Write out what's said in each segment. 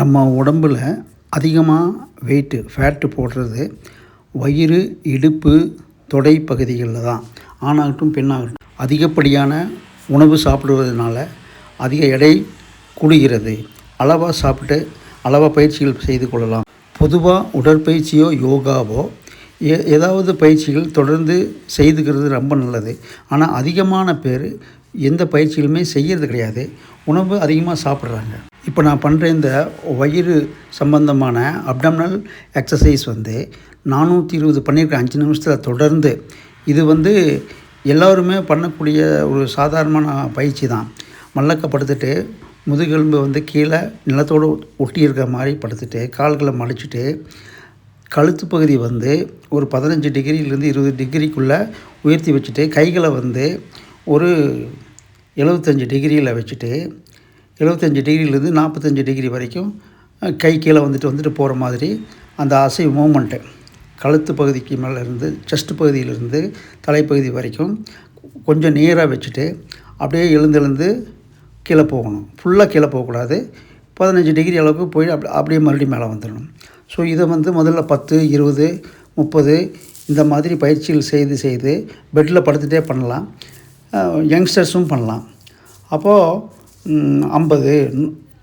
நம்ம உடம்பில் அதிகமாக வெயிட்டு ஃபேட்டு போடுறது வயிறு இடுப்பு தொடை பகுதிகளில் தான். ஆணாகட்டும் பெண்ணாகட்டும். அதிகப்படியான உணவு சாப்பிடுவதனால அதிக எடை குளிகிறது அளவாக சாப்பிட்டு அளவாக பயிற்சிகள் செய்து கொள்ளலாம். பொதுவாக உடற்பயிற்சியோ யோகாவோ ஏ ஏதாவது பயிற்சிகள் தொடர்ந்து செய்துக்கிறது ரொம்ப நல்லது. ஆனால் அதிகமான பேர் எந்த பயிற்சிகளுமே செய்கிறது கிடையாது. உணவு அதிகமாக சாப்பிட்றாங்க. இப்போ நான் பண்ணுற இந்த வயிறு சம்பந்தமான அப்டம்னல் எக்ஸசைஸ் வந்து நானூற்றி இருபது பண்ணியிருக்கேன். அஞ்சு நிமிஷத்தில் தொடர்ந்து. இது வந்து எல்லோருமே பண்ணக்கூடிய ஒரு சாதாரணமான பயிற்சி தான். மல்லக்க படுத்துட்டு முதுகெலும்பு வந்து கீழே நிலத்தோடு ஒட்டி இருக்கிற மாதிரி படுத்துட்டு கால்களை மடிச்சுட்டு கழுத்து பகுதி வந்து ஒரு பதினஞ்சு டிகிரியிலேருந்து இருபது டிகிரிக்குள்ளே உயர்த்தி வச்சுட்டு கைகளை வந்து ஒரு எழுபத்தஞ்சி டிகிரியில் வச்சுட்டு எழுபத்தஞ்சி டிகிரியிலேருந்து நாற்பத்தஞ்சு டிகிரி வரைக்கும் கை கீழே வந்துட்டு வந்துட்டு போகிற மாதிரி அந்த அசை மூமெண்ட்டு கழுத்து பகுதிக்கு மேலே இருந்து செஸ்ட் பகுதியிலிருந்து தலைப்பகுதி வரைக்கும் கொஞ்சம் நேராக வச்சுட்டு அப்படியே எழுந்து எழுந்து கீழே போகணும். ஃபுல்லாக கீழே போகக்கூடாது. பதினஞ்சு டிகிரி அளவுக்கு போய் அப்படி அப்படியே மறுபடியும் மேலே வந்துடணும். ஸோ இதை வந்து முதல்ல பத்து இருபது முப்பது இந்த மாதிரி பயிற்சிகள் செய்து செய்து பெட்டில் படுத்துகிட்டே பண்ணலாம். யங்ஸ்டர்ஸும் பண்ணலாம். அப்போது ஐம்பது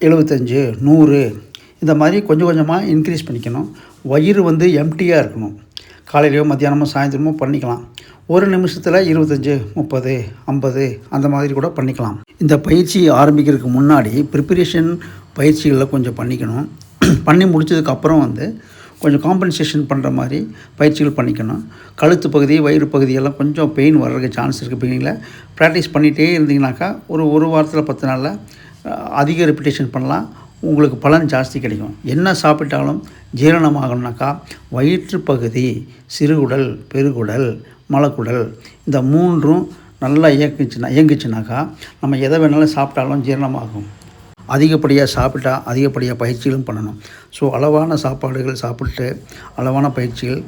எழுபத்தஞ்சு நூறு இந்த மாதிரி கொஞ்சம் கொஞ்சமாக இன்க்ரீஸ் பண்ணிக்கணும். வயிறு வந்து எம்டியாக இருக்கணும். காலையிலையோ மத்தியானமோ சாயந்தரமோ பண்ணிக்கலாம். ஒரு நிமிஷத்தில் இருபத்தஞ்சி முப்பது ஐம்பது அந்த மாதிரி கூட பண்ணிக்கலாம். இந்த பயிற்சி ஆரம்பிக்கிறதுக்கு முன்னாடி ப்ரிப்பரேஷன் பயிற்சிகளில் கொஞ்சம் பண்ணிக்கணும். பண்ணி முடிச்சதுக்கப்புறம் வந்து கொஞ்சம் காம்பன்சேஷன் பண்ணுற மாதிரி பயிற்சிகள் பண்ணிக்கணும். கழுத்து பகுதி வயிறு பகுதியெல்லாம் கொஞ்சம் பெயின் வர்றதுக்கு சான்ஸ் இருக்குது பிகினிங்கில் ப்ராக்டிஸ் பண்ணிகிட்டே இருந்தீங்கனாக்கா ஒரு ஒரு வாரத்தில் பத்து நாளில் அதிக ரெப்பிட்டேஷன் பண்ணலாம். உங்களுக்கு பலன் ஜாஸ்தி கிடைக்கும். என்ன சாப்பிட்டாலும் ஜீரணமாகணுனாக்கா வயிற்று பகுதி சிறுகுடல் பெருகுடல் மலக்குடல் இந்த மூன்றும் நல்லா இயக்குச்சுன்னா இயங்குச்சுனாக்கா நம்ம எதை வேணாலும் சாப்பிட்டாலும் ஜீரணமாகும். அதிகப்படியாக சாப்பிட்டா அதிகப்படியாக பயிற்சிகளும் பண்ணணும். ஸோ அளவான சாப்பாடுகள் சாப்பிட்டு அளவான பயிற்சிகள்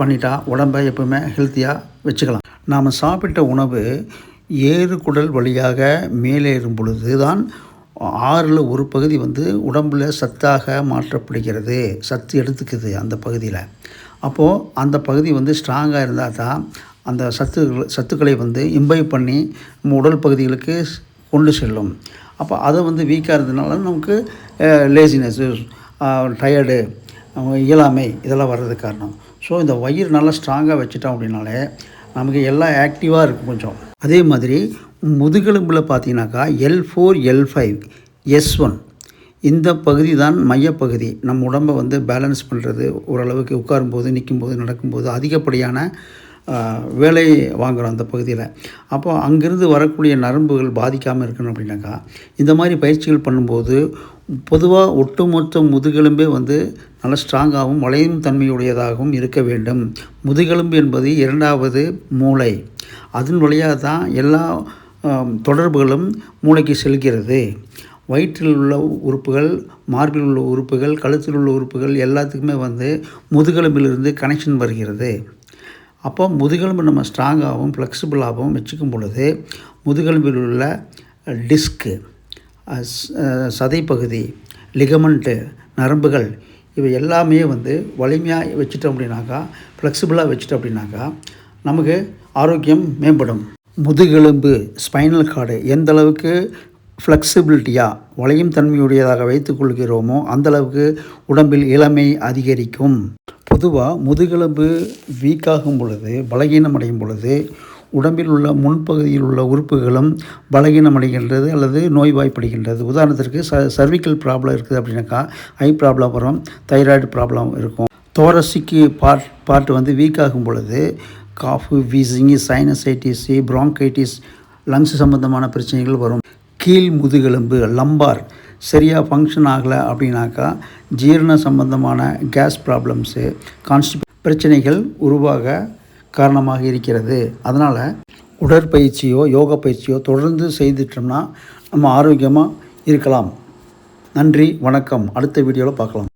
பண்ணிட்டா உடம்பை எப்பவுமே ஹெல்த்தியாக வச்சுக்கலாம். நாம் சாப்பிட்ட உணவு ஏறு குடல் வழியாக மேலேறும் பொழுது தான் ஆறில் ஒரு பகுதி வந்து உடம்பில் சத்தாக மாற்றப்படுகிறது. சத்து எடுத்துக்குது அந்த பகுதியில். அப்போது அந்த பகுதி வந்து ஸ்ட்ராங்காக இருந்தால் தான் அந்த சத்து சத்துக்களை வந்து இம்பைவ் பண்ணி நம்ம உடல் பகுதிகளுக்கு கொண்டு செல்லும். அப்போ அது வந்து வீக்காக இருந்ததுனால நமக்கு லேசினஸ்ஸு டயர்டு இயலாமை இதெல்லாம் வர்றதுக்கு காரணம். ஸோ இந்த வயிறு நல்லா ஸ்ட்ராங்காக வச்சுட்டோம் அப்படின்னாலே நமக்கு எல்லாம் ஆக்டிவாக இருக்கும் கொஞ்சம். அதே மாதிரி முதுகெலும்பில் பார்த்தீங்கன்னாக்கா L four L five S one இந்த பகுதி தான் மையப்பகுதி. நம்ம உடம்பை வந்து பேலன்ஸ் பண்ணுறது ஓரளவுக்கு உட்காரும்போது நிற்கும்போது நடக்கும்போது அதிகப்படியான வேலை வாங்குகிறோம் அந்த பகுதியில். அப்போ அங்கேருந்து வரக்கூடிய நரம்புகள் பாதிக்காமல் இருக்கணும் அப்படின்னாக்கா இந்த மாதிரி பயிற்சிகள் பண்ணும்போது பொதுவாக ஒட்டுமொத்த முதுகெலும்பே வந்து நல்ல ஸ்ட்ராங்காகவும் வளையும் தன்மையுடையதாகவும் இருக்க வேண்டும். முதுகெலும்பு என்பது இரண்டாவது மூளை. அதன் வழியாக தான் எல்லா தொடர்புகளும் மூளைக்கு செல்கிறது. வயிற்றில் உள்ள உறுப்புகள் மார்பில் உள்ள உறுப்புகள் கழுத்தில் உள்ள உறுப்புகள் எல்லாத்துக்குமே வந்து முதுகெலும்பிலிருந்து கனெக்ஷன் வருகிறது. அப்போ முதுகெலும்பு நம்ம ஸ்ட்ராங்காகவும் ஃப்ளெக்சிபிளாகவும் வச்சுக்கும் பொழுது முதுகெலும்பில் உள்ள டிஸ்க்கு சதைப்பகுதி லிகமெண்ட்டு நரம்புகள் இவை எல்லாமே வந்து வலிமையாக வச்சுட்டோம் அப்படின்னாக்கா ஃப்ளெக்சிபிளாக வச்சுட்டோம் அப்படின்னாக்கா நமக்கு ஆரோக்கியம் மேம்படும். முதுகெலும்பு ஸ்பைனல் கார்டு எந்த அளவுக்கு ஃப்ளெக்சிபிலிட்டியாக வளையும் தன்மையுடையதாக வைத்துக்கொள்கிறோமோ அந்தளவுக்கு உடம்பில் இளமை அதிகரிக்கும். பொதுவாக முதுகெலும்பு வீக்காகும் பொழுது பலகீனம் அடையும் பொழுது உடம்பில் உள்ள முன்பகுதியில் உள்ள உறுப்புகளும் பலகீனம் அடைகின்றது அல்லது நோய்வாய்ப்படுகின்றது. உதாரணத்திற்கு ச சர்விக்கல் ப்ராப்ளம் இருக்குது அப்படின்னாக்கா ஐ ப்ராப்ளம் வரும் தைராய்டு ப்ராப்ளம் இருக்கும். தோரசிக்கு பார்ட் பார்ட் வந்து வீக் ஆகும் பொழுது காஃபு வீசிங்கு சைனசைட்டிஸு ப்ராங்கைட்டிஸ் லங்ஸ் சம்பந்தமான பிரச்சனைகள் வரும். கீழ் முதுகெலும்பு லம்பார் சரியாக ஃபங்க்ஷன் ஆகலை அப்படின்னாக்கா ஜீரண சம்பந்தமான கேஸ் ப்ராப்ளம்ஸு கான்ஸ்டிப் பிரச்சனைகள் உருவாக காரணமாக இருக்கிறது. அதனால் உடற்பயிற்சியோ யோக பயிற்சியோ தொடர்ந்து செய்துட்டோம்னா நம்ம ஆரோக்கியமாக இருக்கலாம். நன்றி வணக்கம். அடுத்த வீடியோவில் பார்க்கலாம்.